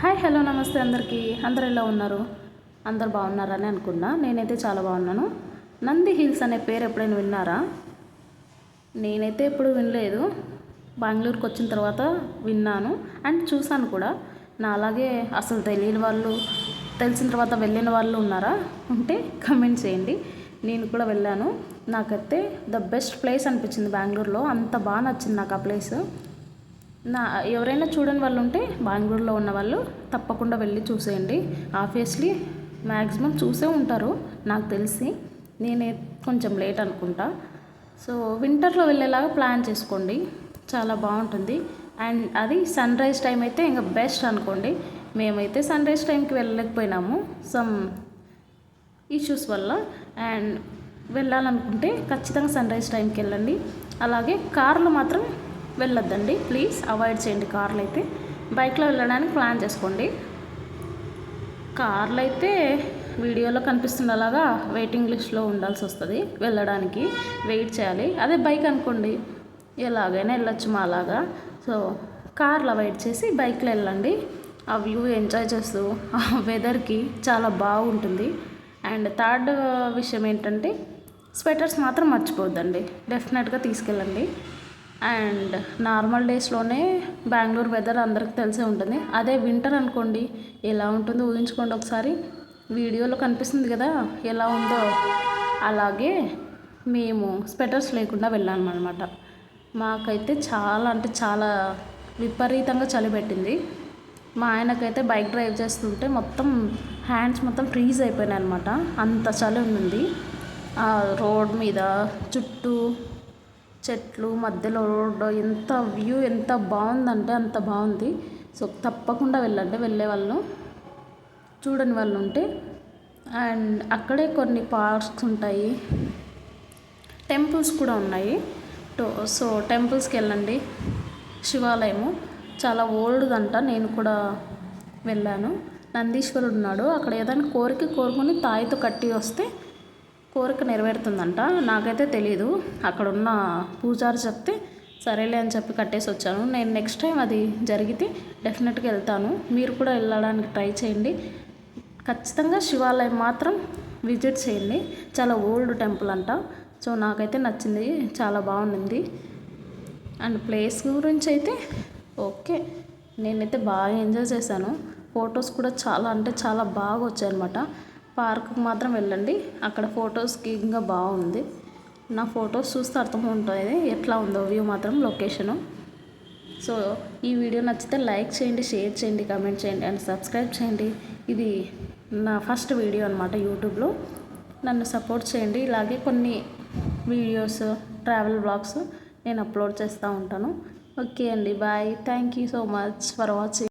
Hi hello నమస్తే అందరికీ. అందరు ఎలా ఉన్నారు? అందరు బాగున్నారని అనుకున్నా. నేనైతే చాలా బాగున్నాను. నంది హిల్స్ అనే పేరు ఎప్పుడైనా విన్నారా? నేనైతే ఎప్పుడు వినలేదు. బెంగళూరుకి వచ్చిన తర్వాత విన్నాను అండ్ చూశాను కూడా. నా అలాగే అసలు తెలియని వాళ్ళు తెలిసిన తర్వాత వెళ్ళిన వాళ్ళు ఉన్నారా ఉంటే కమెంట్ చేయండి. నేను కూడా వెళ్ళాను. నాకైతే ద బెస్ట్ ప్లేస్ అనిపించింది బెంగళూరులో. అంత బాగా నచ్చింది నాకు ఆ ప్లేస్ నా ఎవరైనా చూడని వాళ్ళు ఉంటే బెంగళూరులో ఉన్న వాళ్ళు తప్పకుండా వెళ్ళి చూసేయండి. ఆబ్వియస్లీ మ్యాక్సిమం చూసే ఉంటారు నాకు తెలిసి. నేనే కొంచెం లేట్ అనుకుంటా. సో వింటర్లో వెళ్ళేలాగా ప్లాన్ చేసుకోండి. చాలా బాగుంటుంది. అండ్ అది సన్ రైజ్ టైం అయితే ఇంకా బెస్ట్ అనుకోండి. మేమైతే సన్ రైజ్ టైంకి వెళ్ళలేకపోయినాము. సమ్ ఇష్యూస్ వల్ల. అండ్ వెళ్ళాలనుకుంటే ఖచ్చితంగా సన్ రైజ్ టైంకి వెళ్ళండి. అలాగే కార్లు మాత్రం వెళ్ళొద్దండి. ప్లీజ్ అవాయిడ్ చేయండి కార్లు అయితే బైక్లో వెళ్ళడానికి ప్లాన్ చేసుకోండి. కార్లు అయితే వీడియోలో కనిపిస్తున్నలాగా వెయిటింగ్ లిస్ట్లో ఉండాల్సి వస్తుంది వెళ్ళడానికి. వెయిట్ చేయాలి. అదే బైక్ అనుకోండి. ఎలాగైనా వెళ్ళొచ్చు మా అలాగా సో కార్లు అవాయిడ్ చేసి బైక్లో వెళ్ళండి. ఆ వ్యూ ఎంజాయ్ చేస్తూ ఆ వెదర్కి చాలా బాగుంటుంది. అండ్ థర్డ్ విషయం ఏంటంటే స్వెటర్స్ మాత్రం మర్చిపోద్దండి డెఫినెట్గా తీసుకెళ్ళండి. అండ్ నార్మల్ డేస్లోనే బెంగళూరు వెదర్ అందరికీ తెలిసే ఉంటుంది. అదే వింటర్ అనుకోండి ఎలా ఉంటుందో ఊహించుకోండి ఒకసారి. వీడియోలో కనిపిస్తుంది కదా ఎలా ఉందో. అలాగే మేము స్వెటర్స్ లేకుండా వెళ్ళామన్నమాట మాకైతే చాలా అంటే చాలా విపరీతంగా చలి పెట్టింది. మా ఆయనకైతే బైక్ డ్రైవ్ చేస్తుంటే మొత్తం హ్యాండ్స్ మొత్తం ఫ్రీజ్ అయిపోయినాయి అనమాట అంత చలి ఉంది. రోడ్ మీద చుట్టూ చెట్లు మధ్యలో రోడ్డు ఎంత వ్యూ ఎంత బాగుందంటే అంత బాగుంది. సో తప్పకుండా వెళ్ళండి వెళ్ళే వాళ్ళు చూడని వాళ్ళు ఉంటే. అండ్ అక్కడే కొన్ని పార్క్స్ ఉంటాయి. టెంపుల్స్ కూడా ఉన్నాయి. సో టెంపుల్స్కి వెళ్ళండి. శివాలయము చాలా ఓల్డ్ అంట నేను కూడా వెళ్ళాను. నందీశ్వరుడు ఉన్నాడు. అక్కడ ఏదైనా కోరిక కోరుకొని తాయితో కట్టి వస్తే కోరిక నెరవేరుతుందంట. నాకైతే తెలియదు అక్కడ ఉన్న పూజారి చెప్తే సరేలే అని చెప్పి కట్టేసి వచ్చాను. నేను నెక్స్ట్ టైం అది జరిగితే డెఫినెట్గా వెళ్తాను. మీరు కూడా వెళ్ళడానికి ట్రై చేయండి. ఖచ్చితంగా శివాలయం మాత్రం విజిట్ చేయండి. చాలా ఓల్డ్ టెంపుల్ అంట. సో నాకైతే నచ్చింది. చాలా బాగుంది అండ్ ప్లేస్ గురించి అయితే ఓకే. నేనైతే బాగా ఎంజాయ్ చేశాను. ఫొటోస్ కూడా చాలా అంటే చాలా బాగా వచ్చాయి అనమాట పార్క్కి మాత్రం వెళ్ళండి. అక్కడ ఫొటోస్కి ఇంకా బాగుంది. నా ఫొటోస్ చూస్తే అర్థమవుతుంది ఎట్లా ఉందో వ్యూ మాత్రం లొకేషను. సో ఈ వీడియో నచ్చితే లైక్ చేయండి షేర్ చేయండి కమెంట్ చేయండి అండ్ సబ్స్క్రైబ్ చేయండి. ఇది నా ఫస్ట్ వీడియో అనమాట యూట్యూబ్లో. నన్ను సపోర్ట్ చేయండి. ఇలాగే కొన్ని వీడియోస్ ట్రావెల్ బ్లాగ్స్ నేను అప్లోడ్ చేస్తూ ఉంటాను. ఓకే అండి. Bye. Thank you so much for watching.